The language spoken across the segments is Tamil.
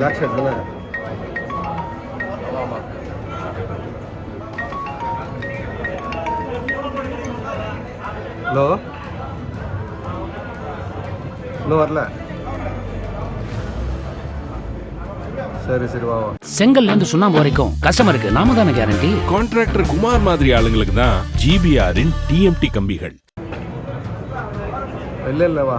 பேக் சைடு தானே ஹலோ இன்னும் வரல? சரி சரி வா வா. செங்கல்ல இருந்து சுண்ணாம்பு வரைக்கும் கஸ்டமருக்கு நாம தானே கேரண்டி கான்ட்ராக்டர் குமார் மாதிரி ஆளுங்களுக்கு தான் ஜிபிஆரின் டிஎம்டி கம்பிகள். இல்லை இல்லை வா.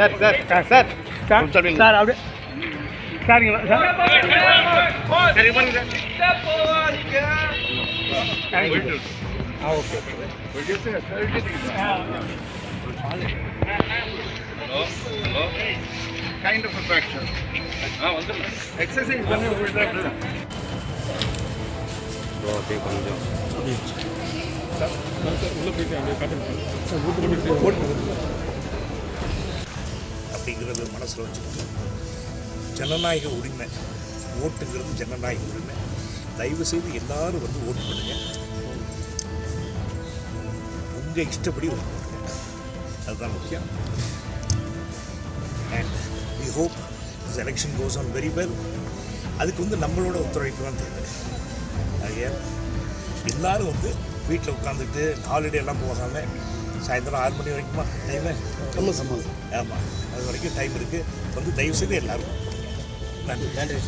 Sir sir sir sir sir sir அப்படியே சார் இங்க வா, சார் சார் இங்க பாருங்க sir ah okay kind of fracture ah வந்து எக்ஸசைஸ் பண்ணி உங்களுக்கு அப்படிங்கிறது மனசில் வச்சுக்கணும் ஜனநாயக உரிமை ஓட்டுங்கிறது ஜனநாயக உரிமை. தயவு செய்து எல்லாரும் வந்து ஓட்டு பண்ணுங்கள் உங்கள் இஷ்டப்படி ஓட்டு பண்ணுங்க. அதுதான் முக்கியம். And we hope this election goes on very well அதுக்கு வந்து நம்மளோட ஒத்துழைப்பு தான் தேவை. ஆகையால் எல்லோரும் வந்து வீட்டில் உட்காந்துட்டு ஹாலிடே எல்லாம் போகாமல் சாயந்தரம் ஆறு மணி வரைக்குமா? டைமு ஆமாம் ஆமாம் அது வரைக்கும் டைம் இருக்குது வந்து தயவு செய்து எல்லாரும் நன்றி. நன்றி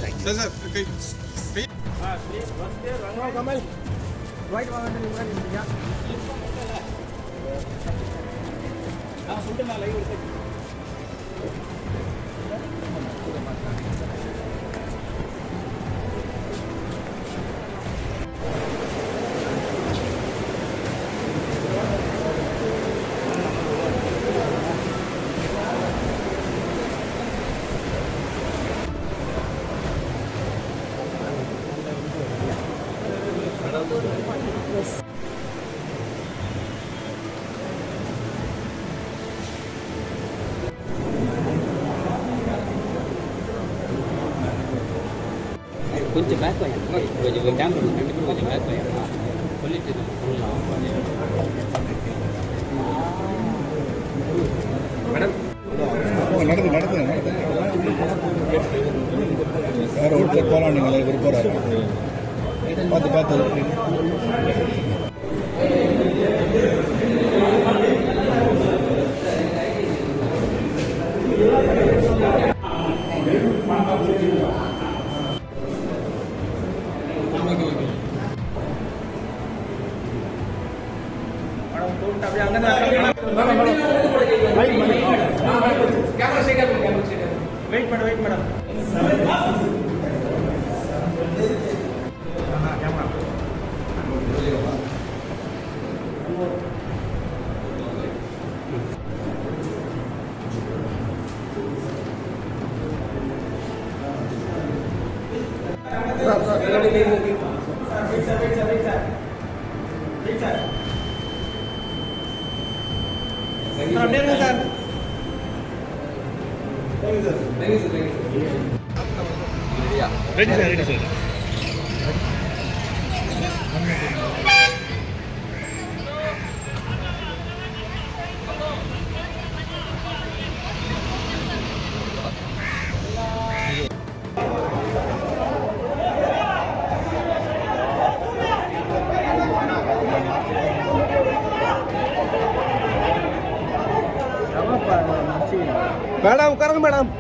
தேங்க்யூ கொஞ்சம் பேக் வாங்க கொஞ்சம் கேமரா ரெண்டு பேரும் கொஞ்சம் பேக் வாங்க சொல்லிட்டு சொல்லலாம் நடந்து நடந்து நடந்து வேற ஒருத்தர் போகலாம் நீங்கள் விருப்பம் பார்த்து பார்த்து वेट मैडम वेट मैडम பார்த்து வெயிட் மேடம் வெயிட் மேடம் அப்படியே இருங்க sir ready sir ready sir madam உட்காருங்க மேடம்.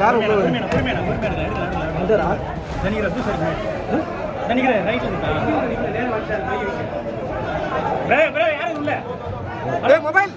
யார் உள்ள மொபைல்.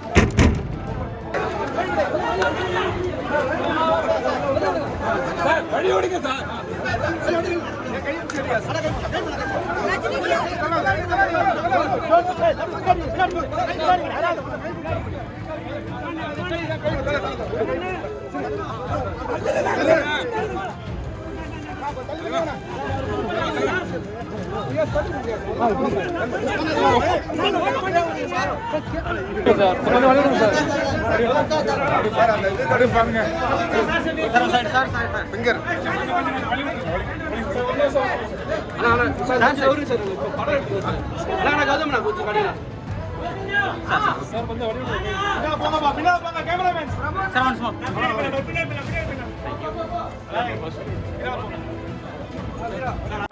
சார் அந்த இது கடையும் பாருங்க ஃபிங்கர்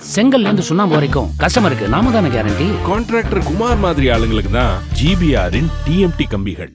செங்கல்ல இருந்து சுண்ணாம்பு வரைக்கும் கஸ்டமருக்கு நாம தானே கேரண்டி கான்ட்ராக்டர் குமார் மாதிரி ஆளுங்களுக்கு தான் ஜிபிஆரின் டிஎம்டி கம்பிகள்.